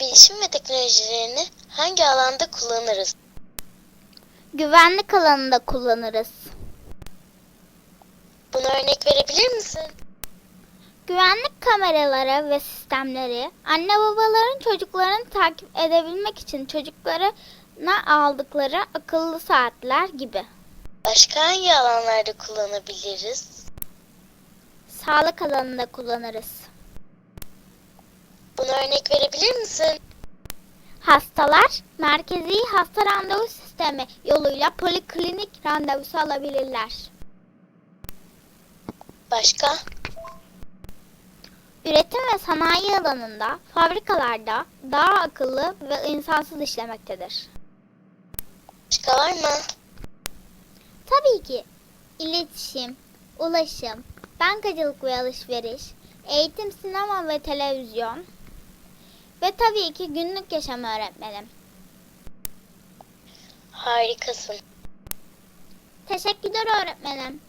Bilişim ve teknolojilerini hangi alanda kullanırız? Güvenlik alanında kullanırız. Buna örnek verebilir misin? Güvenlik kameraları ve sistemleri anne babaların çocuklarını takip edebilmek için çocuklarına aldıkları akıllı saatler gibi. Başka hangi alanlarda kullanabiliriz? Sağlık alanında kullanırız. Örnek verebilir misin? Hastalar merkezi hasta randevu sistemi yoluyla poliklinik randevusu alabilirler. Başka? Üretim ve sanayi alanında fabrikalarda daha akıllı ve insansız işlemektedir. Başka var mı? Tabii ki iletişim, ulaşım, bankacılık ve alışveriş, eğitim, sinema ve televizyon ve tabii ki günlük yaşam öğretmenim. Harikasın. Teşekkürler öğretmenim.